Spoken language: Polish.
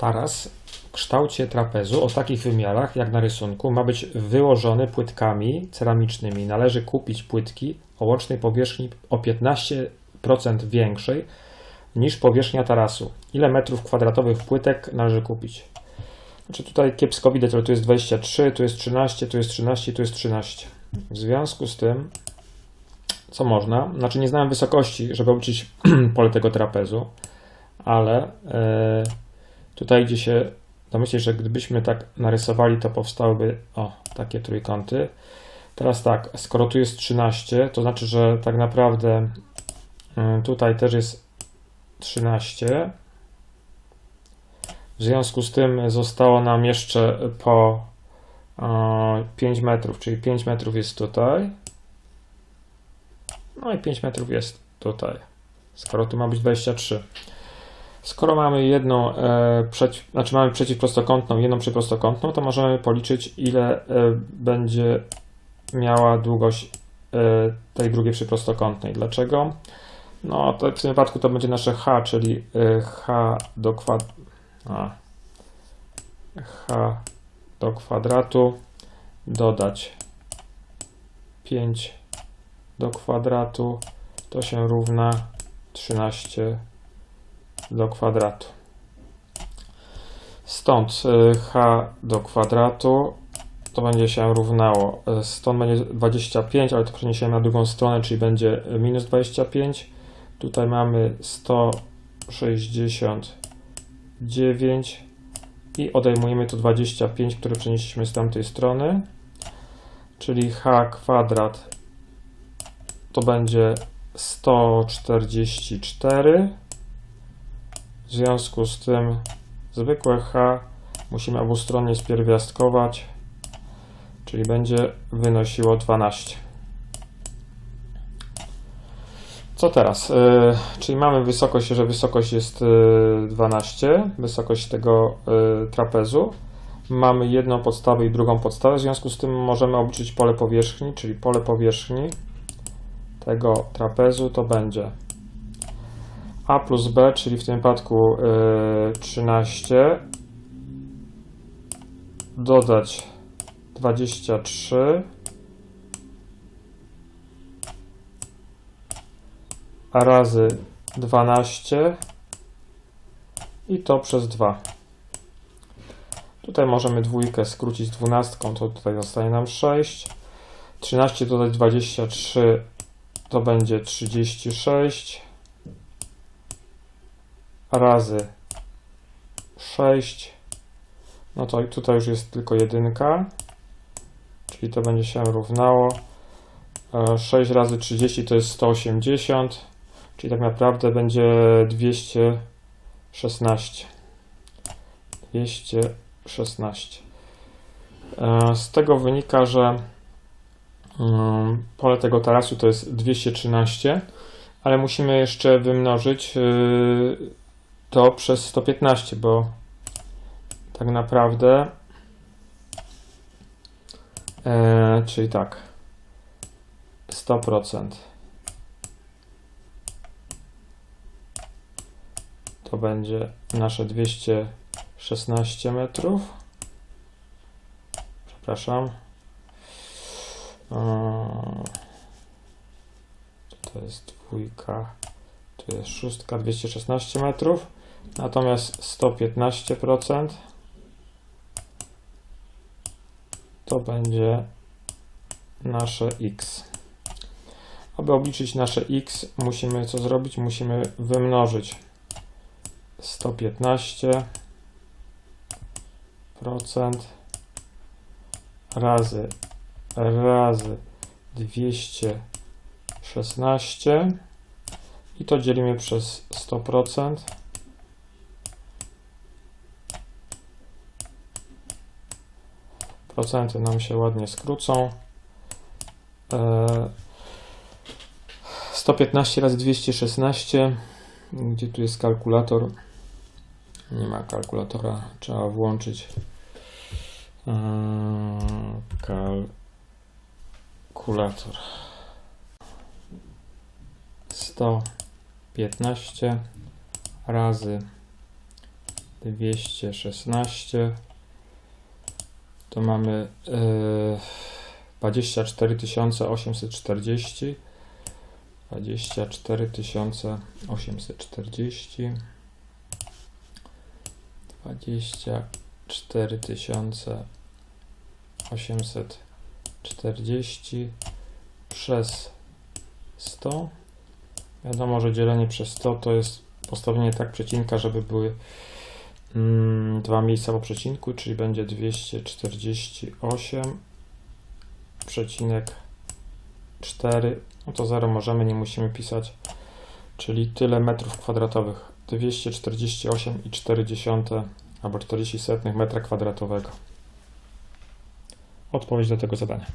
Taras w kształcie trapezu o takich wymiarach jak na rysunku ma być wyłożony płytkami ceramicznymi. Należy kupić płytki o łącznej powierzchni o 15% większej niż powierzchnia tarasu. Ile metrów kwadratowych płytek należy kupić? Znaczy tutaj kiepsko widać, ale tu jest 23, tu jest 13, tu jest 13, tu jest 13. W związku z tym, co można, znaczy nie znałem wysokości, żeby obliczyć pole tego trapezu, ale e, tutaj gdzie się domyślić, że gdybyśmy tak narysowali, to powstałyby o takie trójkąty. Teraz tak, skoro tu jest 13, to znaczy, że tak naprawdę y, tutaj też jest 13. W związku z tym zostało nam jeszcze po e, 5 metrów, czyli 5 metrów jest tutaj. No i 5 metrów jest tutaj. Skoro tu ma być 23. Skoro mamy jedną, e, przeciw, znaczy mamy przeciwprostokątną, jedną przyprostokątną, to możemy policzyć, ile e, będzie miała długość e, tej drugiej przyprostokątnej. Dlaczego? No, w tym wypadku to będzie nasze h, czyli e, h do kwadratu. h do kwadratu dodać 5 do kwadratu to się równa 13 do kwadratu. Stąd y, h do kwadratu to będzie się równało, y, stąd będzie 25, ale to przeniesiemy na drugą stronę, czyli będzie minus 25. Tutaj mamy 169 i odejmujemy tu 25, które przenieśliśmy z tamtej strony, czyli h kwadrat to będzie 144 w związku z tym zwykłe h musimy obustronnie spierwiastkować, czyli będzie wynosiło 12. Co teraz? Yy, czyli mamy wysokość, że wysokość jest yy, 12, wysokość tego yy, trapezu. Mamy jedną podstawę i drugą podstawę, w związku z tym możemy obliczyć pole powierzchni, czyli pole powierzchni tego trapezu to będzie a plus b, czyli w tym wypadku yy, 13, dodać 23, a razy 12 i to przez 2. Tutaj możemy dwójkę skrócić dwunastką, to tutaj zostanie nam 6. 13 dodać 23 to będzie 36 razy 6. No to tutaj już jest tylko jedynka, czyli to będzie się równało. 6 e, razy 30 to jest 180, czyli tak naprawdę będzie 216. 216. E, z tego wynika, że mm, pole tego tarasu to jest 213, ale musimy jeszcze wymnożyć y, to przez 115, bo tak naprawdę e, czyli tak 100% to będzie nasze 216 metrów. Przepraszam. To jest dwójka. Tu jest szóstka 216 metrów Natomiast 115% to będzie nasze x. Aby obliczyć nasze x, musimy co zrobić? Musimy wymnożyć 115% razy razy 216 i to dzielimy przez 100%. Procenty nam się ładnie skrócą. 115 e, razy 216. Gdzie tu jest kalkulator? Nie ma kalkulatora, trzeba włączyć e, kalkulator. 115 razy 216. To mamy yy, 24 840. 24 840. 24 840 przez 100. Wiadomo, że dzielenie przez 100 to jest postawienie tak przecinka, żeby były dwa miejsca po przecinku, czyli będzie 248 przecinek 4. No to 0 możemy, nie musimy pisać. Czyli tyle metrów kwadratowych. 248,4 albo 40 setnych metra kwadratowego. Odpowiedź do tego zadania.